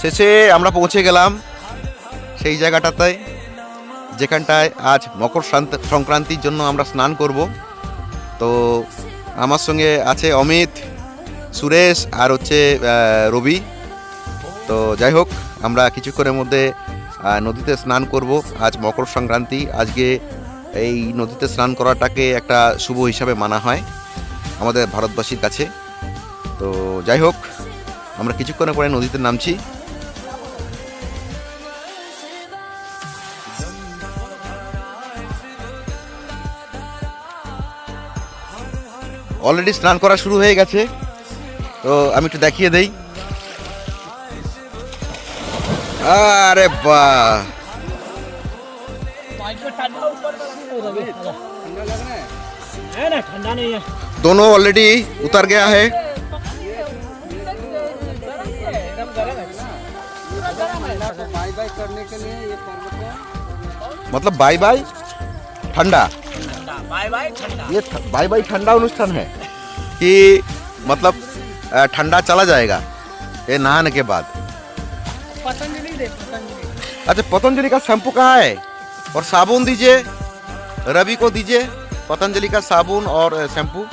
শেষে আমরা পৌঁছে গেলাম সেই জায়গাটাতে, যেখানটায় আজ মকর সংক্রান্তির জন্য আমরা স্নান করব। তো আমার সঙ্গে আছে অমিত, সুরেশ আর হচ্ছে রবি। তো যাই হোক, আমরা কিছুক্ষণের মধ্যে নদীতে স্নান করব। আজ মকর সংক্রান্তি, আজকে এই নদীতে স্নান করাটাকে একটা শুভ হিসাবে মানা হয় আমাদের ভারতবাসীর কাছে। তো যাই হোক, আমরা কিছুক্ষণের পরে নদীতে নামছি। অলরেডি স্নান করা শুরু হয়ে গেছে তো আমি একটু দেখিয়ে দেই আরে বাহ है ना ठंडा नहीं है दोनों ऑलरेडी उतर गया है बाई बाई करने के लिए ये पर्व को मतलब बाय बाय ठंडा बाय बाय ठंडा ये ठ- बाय बाय ठंडा अनुष्ठान है कि मतलब अ, ठंडा चला जाएगा ये नहाने के बाद पतंजलि दे पतंजलि अच्छा पतंजलि का शैम्पू कहाँ है और साबुन दीजिए रवि को दीजिए पतंजलि का साबुन और अ, शैम्पू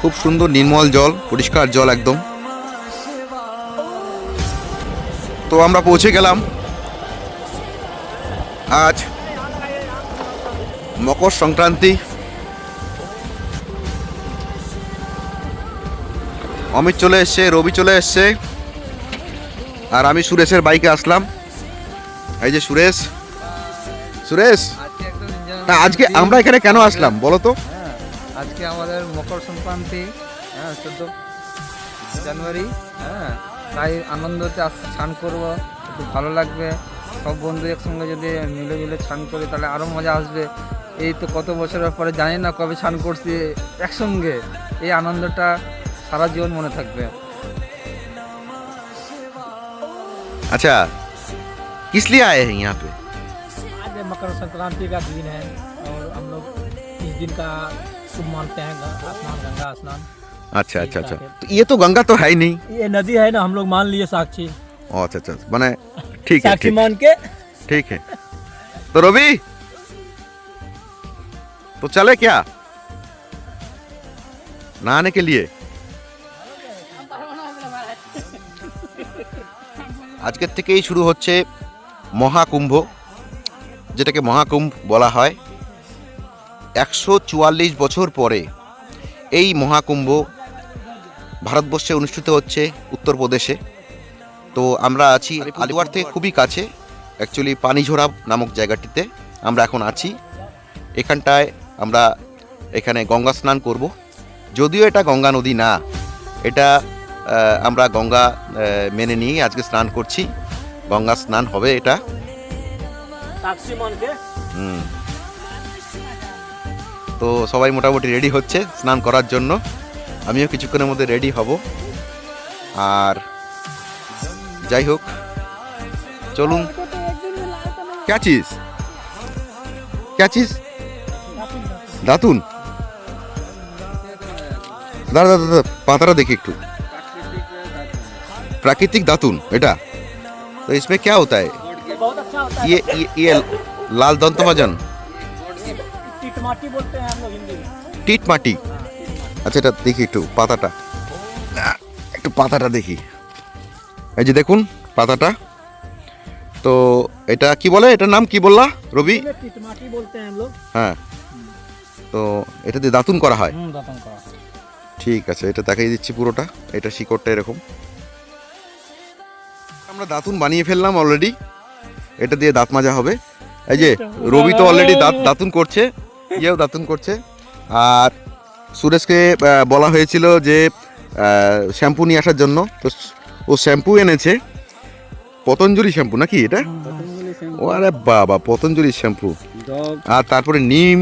খুব সুন্দর নির্মল জল পরিষ্কার জল একদম তো আমরা পৌঁছে গেলাম। আজ মকর সংক্রান্তি। অমিত চলে এসছে, রবি চলে এসছে। আর আমি সুরেশের বাইকে আসলাম। এই যে সুরেশ। সুরেশ না আজকে আমরা এখানে কেন আসলাম বলো তো? হ্যাঁ আজকে আমাদের মকর সংক্রান্তি হ্যাঁ চোদ্দ জানুয়ারি হ্যাঁ তাই আনন্দতে আস স্নান করব একটু ভালো লাগবে সব বন্ধু একসঙ্গে যদি মিলে মিলে স্নান করি তাহলে আরও মজা আসবে এই তো কত বছরের পরে জানি না কবে স্নান করছি একসঙ্গে এই আনন্দটা সারা জীবন মনে থাকবে अच्छा किस लिए आए हैं यहाँ पे आज मकर संक्रांति का दिन है और हम लोग इस दिन का शुभ मानते हैं गंगा स्नान गंगा स्नान अच्छा अच्छा अच्छा तो ये तो गंगा तो है ही नहीं ये नदी है ना हम लोग मान लिए साक्षी ओ, अच्छा अच्छा मैंने ठीक है साक्षी ठीक, मान के ठीक है तो रवि तो चले क्या नहाने के लिए আজকের থেকেই শুরু হচ্ছে মহাকুম্ভ যেটাকে মহাকুম্ভ বলা হয় একশো চুয়াল্লিশ বছর পরে এই মহাকুম্ভ ভারতবর্ষে অনুষ্ঠিত হচ্ছে উত্তরপ্রদেশে। তো আমরা আছি মানে আলিপুর থেকে খুবই কাছে। অ্যাকচুয়ালি পানিঝোরা নামক জায়গাটিতে আমরা এখন আছি। এখানটায় আমরা এখানে গঙ্গা স্নান করব। যদিও এটা গঙ্গা নদী না এটা আমরা গঙ্গা মেনে নিয়েই আজকে স্নান করছি। গঙ্গা স্নান হবে এটা। তো সবাই মোটামুটি রেডি হচ্ছে স্নান করার জন্য। আমিও কিছুক্ষণের মধ্যে রেডি হব আর যাই হোক চলুন क्या चीज क्या चीज দাতুন দাদা দাদা দাদা পাতাটা দেখি একটু प्राकृतिक दातुन बेटा तो इसमें क्या होता है बहुत अच्छा होता है ये ये, ये लाल दंतमाजन टिटमाटी बोलते हैं हम लोग हिंदी में টিট মাটি আচ্ছা এটা দেখি একটু পাতাটা। একটু পাতাটা দেখি। এই যে দেখুন পাতাটা। তো এটা কি বলে? এটার নাম কি বললা রবি? হ্যাঁ। তো এটা দিয়ে দাঁতুন করা হয়? ঠিক আছে এটা দেখাই দিচ্ছি পুরোটা। এটা শিকড়টা এরকম। আমরা দাঁতুন বানিয়ে ফেললাম অলরেডি এটা দিয়ে দাঁত মাজা হবে। এই যে রবি তো অলরেডি দাঁত দাঁতুন করছে। ইয়েও দাঁতুন করছে। আর সুরেশকে বলা হয়েছিল যে শ্যাম্পু নিয়ে আসার জন্য তো ও শ্যাম্পু এনেছে পতঞ্জলি শ্যাম্পু নাকি এটা ও আরে বাবা পতঞ্জলির শ্যাম্পু আর তারপরে নিম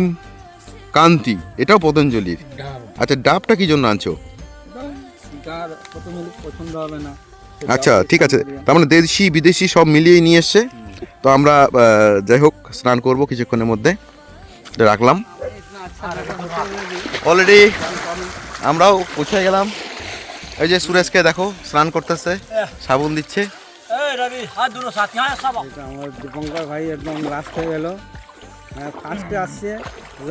কান্তি এটাও পতঞ্জলির আচ্ছা ডাবটা কি জন্য আনছো আচ্ছা ঠিক আছে তার মানে দেশি বিদেশি সব মিলিয়ে নিয়ে এসছে তো আমরা যাই হোক স্নান করব কিছুক্ষণের মধ্যে এটা রাখলাম অলরেডি আমরাও পৌঁছে গেলাম। এই যে সুরেশকে দেখো স্নান করতেছে সাবুন দিচ্ছে। আমার দীপঙ্কর ভাই একদম লাস্ট হয়ে গেল। হ্যাঁ, ফার্স্টে আসছে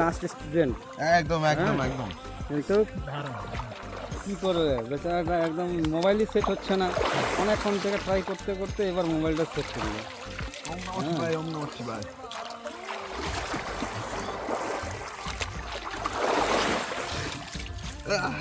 লাস্ট স্টুডেন্ট একদম হ্যাঁ? একদম একদম। কিন্তু কী করবে? বেচারাটা একদম মোবাইলই সেট হচ্ছে না। অনেকক্ষণ থেকে ট্রাই করতে করতে এবার মোবাইলটা সেট করল। 啊。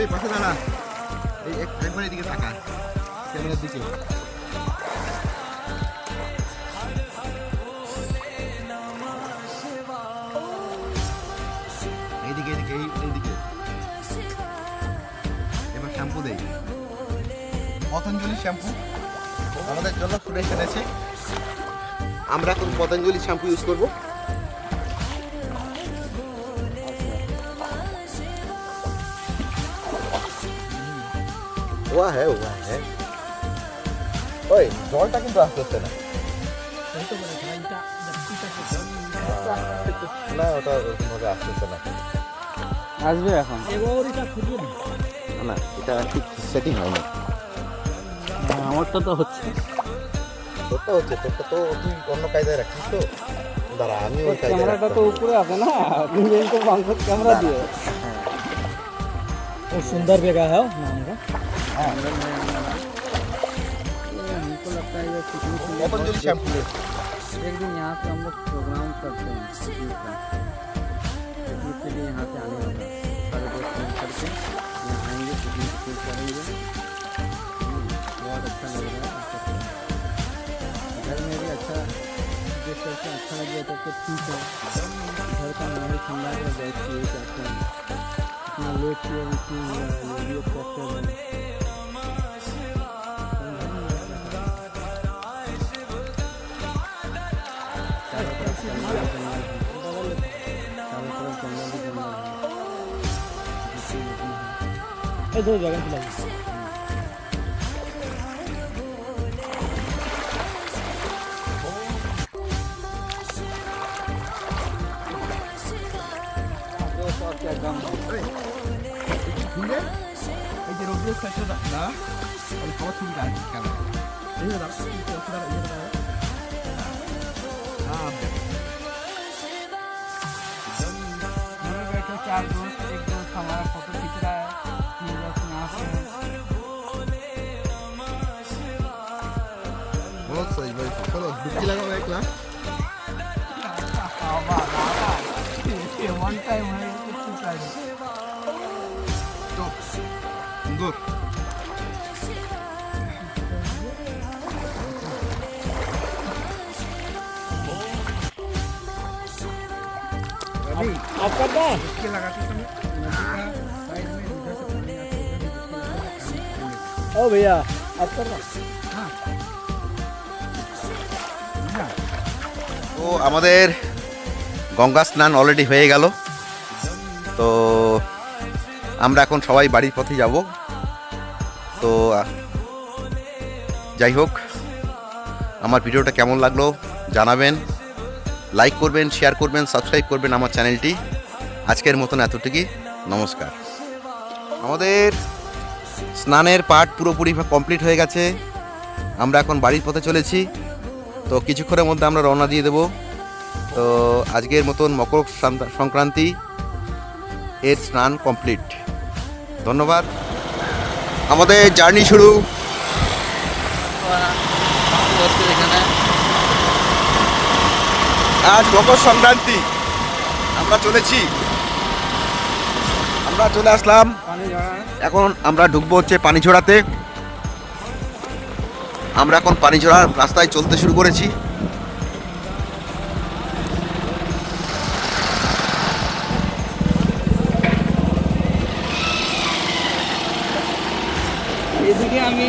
রবি পাশে দাঁড়া। এই এক- একবার এদিকে তাকা। ক্যামেরার দিকে। এইদিকে এইদিকে, এই এইদিকে। এবার শ্যাম্পু দেই। পতঞ্জলি শ্যাম্পু। আমাদের জন্য সুরেশ এনেছে আমরা এখন পতঞ্জলি শ্যাম্পু ইউজ করব। ওয়া হ্যাঁ ওয়া হ্যাঁ ওই জলটা কিন্তু আস্তে আস্তে না। না ওটা মজা আসতেছে না। আসবে এখন। না এটা ঠিক সেটিং হয় না। আমারটা তো হচ্ছে। তোরটা হচ্ছে তোরটা তো তুই অন্য কায়দায় রাখিস তো। দাঁড়া আমি ওই ক্যামেরাটা তো উপরে আছে না? আপনি তো মাংস ক্যামেরা দিয়ে। হ্যাঁ। খুব সুন্দর বেগা হ্যাঁ। एक दिन यहाँ पे हम लोग प्रोग्राम करते हैं के लिए यहाँ पे आने वाला सारे दोस्त मिल करके यहाँ आएँगे पिकनिक फील करेंगे बहुत अच्छा लग रहा है घर में भी अच्छा देख करके अच्छा लग गया तो ठीक है घर का माहौल ठंडा है बैठ के चाहते हैं इतना लेट किया इतना वीडियो करते हैं है ये दो जगह खिलाई दो सौ क्या कम है এই যে রোদ্রের সাইডটা না ওই খাওয়া ছবি রাখছি কেন मेरे बैठे चार दोस्त एक दोस्त हमारा फोटो खींच रहा है Comment ça, il va être pas dans bloquer là, le mec là One time, two times. Stop. Good. আপা আপা কি লাগাতে ও ভাইয়া, আপনার তো আমাদের গঙ্গা স্নান অলরেডি হয়ে গেল। তো আমরা এখন সবাই বাড়ির পথে যাব। তো, যাই হোক, আমার ভিডিওটা কেমন লাগল জানাবেন। লাইক করবেন শেয়ার করবেন সাবস্ক্রাইব করবেন আমার চ্যানেলটি আজকের মতন এতটুকুই। নমস্কার। আমাদের স্নানের পাঠ পুরোপুরি কমপ্লিট হয়ে গেছে। আমরা এখন বাড়ির পথে চলেছি। তো কিছুক্ষণের মধ্যে আমরা রওনা দিয়ে দেব। তো আজকের মতন মকর সংক্রান্তি এর স্নান কমপ্লিট। ধন্যবাদ। আমাদের জার্নি শুরু। আজ মকর সংক্রান্তি। আমরা চলেছি। আমরা চলে আসলাম। এখন আমরা ঢুকবো হচ্ছে পানি ঝোড়াতে আমরা এখন পানি রাস্তায় চলতে শুরু করেছি। আমি